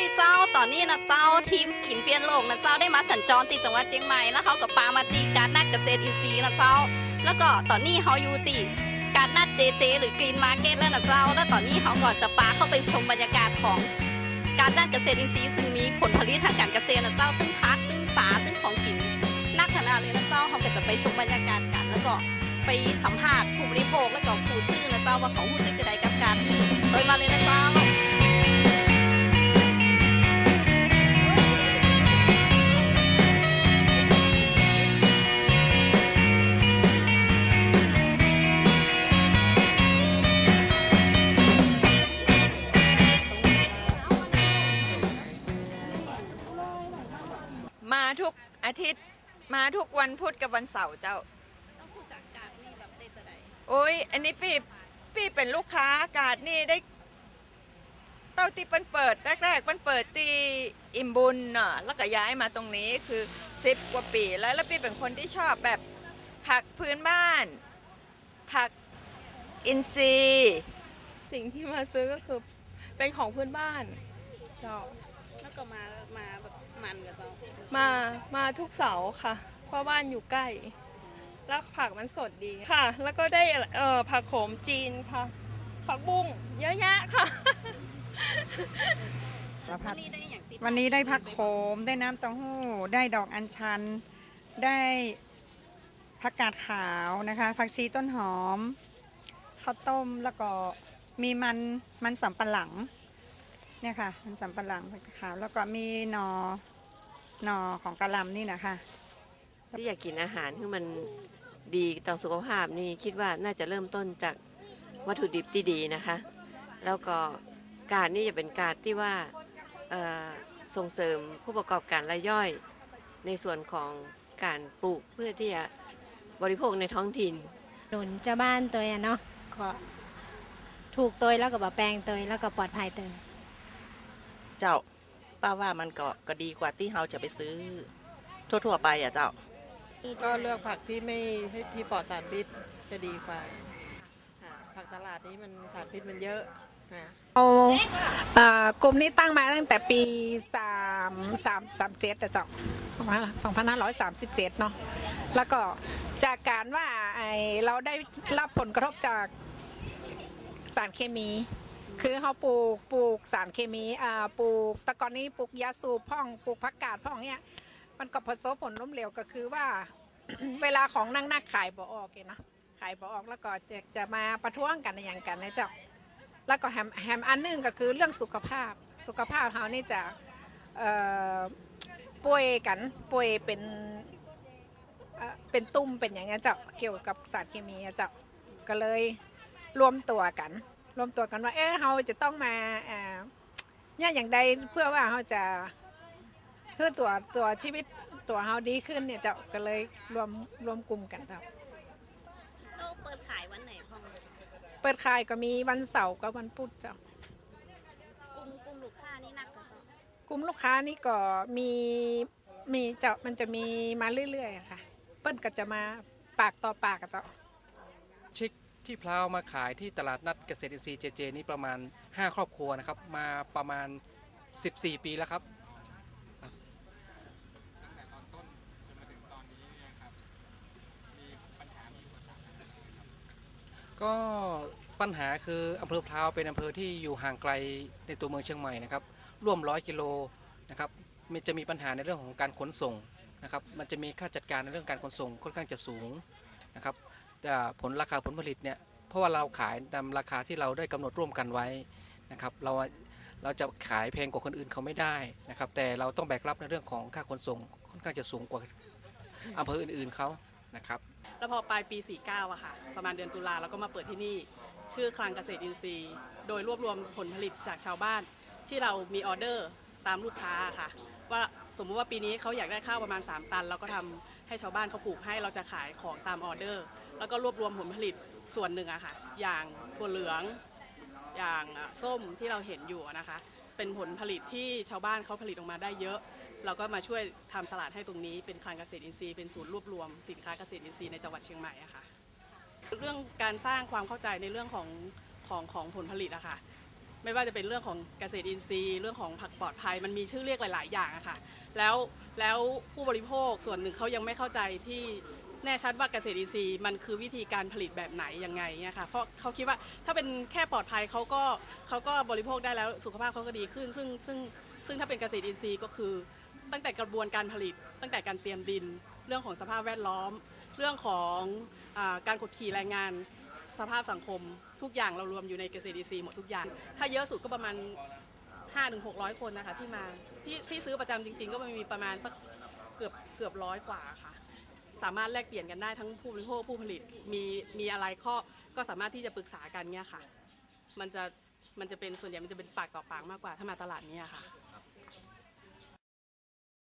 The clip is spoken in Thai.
ดีเจ้าตอนนี้นะเจ้าทีมกินเปลี่ยนโลกนะเจ้าได้มาสัญจรตีจังหวัดเชียงใหม่แล้วเขากับปามาตีการนัดเกษตรอินทรีย์นะเจ้า แล้วก็ตอนนี้เขาอยู่ตีการนัดเจเจ หรือกรีนมาร์เก็ตแล้วนะเจ้า แล้วตอนนี้เขาก็จะปาเข้าไปชมบรรยากาศของการนัดเกษตรอินทรีย์ซึ่งมีผลผลิตทางการเกษตรนะเจ้าตึ้งพักตึ้งป่าตึ้งของกินนักขนาดเลยนะเจ้าเขาก็จะไปชมบรรยากาศกัน แล้วก็ไปสัมภาษณ์ผู้บริโภคแล้วก็ผู้ซื้อนะเจ้าว่าเขาผู้ซื้อจะได้กับการที่โดยมาเลยนะเจ้า อาทิตย์มาทุกวันพุธกับวันเสาร์เจ้า ต้องผู้จัดการนี่แบบได้ตัวใดโอ้ย อันนี้พี่พี่เป็นลูกค้ากาดนี่ได้ เต้าที่เปิ้นเปิดแรกๆเปิ้นเปิดที่อิมบุญเนาะแล้วก็ย้ายมาตรงนี้คือสิบกว่าปีแล้วแล้วพี่เป็นคนที่ชอบแบบผักพื้นบ้าน ผักอินทรีย์ สิ่งที่มาซื้อก็คือเป็นของพื้นบ้านเจ้า แล้วก็มามาแบบมันกับเจ้ามา มาทุกเสาร์ค่ะ เพราะบ้านอยู่ใกล้ แล้วผักมันสดดีค่ะ แล้วก็ได้เอ่อผักโขมจีนค่ะ ผักบุ้งเยอะแยะค่ะสารพัวัดนนี้ได้อย่างติดวันนี้ได้ผักโขม ได้น้ำเต้าหู้ ได้ดอกอัญชัน ได้ผักกาดขาวนะคะผักชีต้นหอมข้าวต้มแล้วก็มีมันมันสำปะหลัง เนี่ยค่ะมันสำปะหลังผักกาดขาวแล้วก็มีหนอหนอของกะหล่ำนี่นะคะที่อยากกินอาหารที่มันดีต่อสุขภาพนี่คิดว่าน่าจะเริ่มต้นจากวัตถุดิบที่ดีนะคะ แล้วก็การนี่จะเป็นการที่ว่าเอ่อส่งเสริมผู้ประกอบการรายย่อย ในส่วนของการปลูกเพื่อที่จะบริโภคในท้องถิ่นหนุนเจ้าบ้านตัวอะเนาะก็ถูกตัวแล้วก็บะแปลงตัวแล้วก็ปลอดภัยตัว เจ้า ป้าว่ามันก็ก็ดีกว่าที่เราจะไปซื้อ ทั่วๆไปอะเจ้า ก็เลือกผักที่ไม่ให้ที่ปลอดสารพิษจะดีกว่าค่ะผักตลาดนี้มันสารพิษมันเยอะค่ะเอาเอ่อกลุ่มนี้ตั้งมาตั้งแต่ปี 3 3 3 7แต่เจ้า2537 เนาะแล้วก็จากการว่าไอเราได้รับผลกระทบจากสารเคมี คือเขาปลูกปลูกสารเคมีอ่าปลูกแตะกอนนี้ปลูกยาสูบพ่องปลูกผักกาดพ่องเนี่ยมันก็ประสบผลล้มเหลวก็คือว่า เวลาของนั่งนักขายบ่ออกเองนะขายบ่ออกแล้วก็จะจะมาประท้วงกันในอย่างกันนะเจ้าแล้วก็แฮมแฮมอันนึงก็คือเรื่องสุขภาพสุขภาพเขานี่จะเอ่อป่วยกันป่วยเป็นเออเป็นตุ่มเป็นอย่างเงี้ยเจ้าเกี่ยวกับสารเคมีเจ้าก็เลยรวมตัวกัน รวมตัวกันว่า เออเราจะต้องมาเอ่อเนี่ยอย่างใดเพื่อว่าเราจะเพื่อตัวตัวชีวิตตัวเราดีขึ้นเนี่ยเจ้าก็เลยรวมรวมกลุ่มกันเจ้าเราเปิดขายวันไหนพ่อเปิดขายก็มีวันเสาร์กับวันพุธเจ้ากลุ่มกลุ่มลูกค้านี่นักกับเจ้ากลุ่มลูกค้านี่ก็มีมีเจ้ามันจะมีมาเรื่อยๆอะค่ะ เปิ้นก็จะมาปากต่อปากกับเจ้าชิก ที่พลาวมาขายที่ตลาดนัดเกษตรอินทรีย์เจเจนี่ประมาณ 5 ครอบครัวนะครับ มาประมาณ 14 ปีแล้วครับก็ปัญหาคืออำเภอพร้าวเป็นอำเภอที่อยู่ห่างไกลในตัวเมืองเชียงใหม่นะครับร่วมร้อยกิโลนะครับมันจะมีปัญหาในเรื่องของการขนส่งนะครับ มันจะมีค่าจัดการในเรื่องการขนส่งค่อนข้างจะสูงนะครับ ผลราคาผลผลิตเนี่ยเพราะว่าเราขายตามราคาที่เราได้กำหนดร่วมกันไว้นะครับเราเราจะขายแพงกว่าคนอื่นเขาไม่ได้นะครับ แต่เราต้องแบกรับในเรื่องของค่าขนส่งค่อนข้างจะสูงกว่าอำเภออื่นๆเขานะครับแล้วพอปลายปี 49อะค่ะ ประมาณเดือนตุลาเราก็มาเปิดที่นี่ ชื่อคลังเกษตรอินทรีย์ โดยรวบรวมผลผลิตจากชาวบ้าน ที่เรามีออเดอร์ตามลูกค้าค่ะ ว่าสมมุติว่าปีนี้เขาอยากได้ข้าวประมาณ 3 ตัน เราก็ทำให้ชาวบ้านเขาปลูกให้เราจะขายของตามออเดอร์ แล้วก็รวบรวมผลผลิตส่วนหนึ่งอะค่ะ อย่างถั่วเหลือง อย่างส้มที่เราเห็นอยู่นะคะ เป็นผลผลิตที่ชาวบ้านเขาผลิตออกมาได้เยอะ เราก็มาช่วยทำตลาดให้ตรงนี้เป็นคลังเกษตรอินทรีย์เป็นศูนย์รวบรวมสินค้าเกษตรอินทรีย์ในจังหวัดเชียงใหม่อะค่ะ เรื่องการสร้างความเข้าใจในเรื่องของของของผลผลิตอะค่ะไม่ว่าจะเป็นเรื่องของเกษตรอินทรีย์ เรื่องของผักปลอดภัยมันมีชื่อเรียกหลาย ๆ อย่างอะค่ะ แล้วแล้วผู้บริโภคส่วนหนึ่งเขายังไม่เข้าใจที่ แน่ชัดว่าเกษตรอินทรีย์มันคือวิธีการผลิตแบบไหนยังไงเนี่ยค่ะเพราะเขาคิดว่าถ้าเป็นแค่ปลอดภัยเขาก็เขาก็บริโภคได้แล้วสุขภาพเขาก็ดีขึ้น ซึ่งซึ่งซึ่งถ้าเป็นเกษตรอินทรีย์ก็คือ ตั้งแต่กระบวนการผลิต ตั้งแต่การเตรียมดิน เรื่องของสภาพแวดล้อม เรื่องของอการกดขี่แรงงานสภาพสังคม ทุกอย่างเรารวมอยู่ในเกษตรอินทรีย์หมดทุกอย่าง ถ้าเยอะสุดก็ประมาณ5-600 คนนะคะที่มาที่ที่ซื้อประจำจริง ๆ ก็มีประมาณสักเกือบเกือบร้อยกว่าค่ะ สามารถแลกเปลี่ยนกันได้ทั้งผู้บริโภคผู้ผลิตมีมีอะไรข้อก็สามารถที่จะปรึกษากันเนี่ยค่ะ มันจะมันจะเป็นส่วนใหญ่มันจะเป็นปากต่อปากมากกว่าถ้ามาตลาดเนี้ค่ะ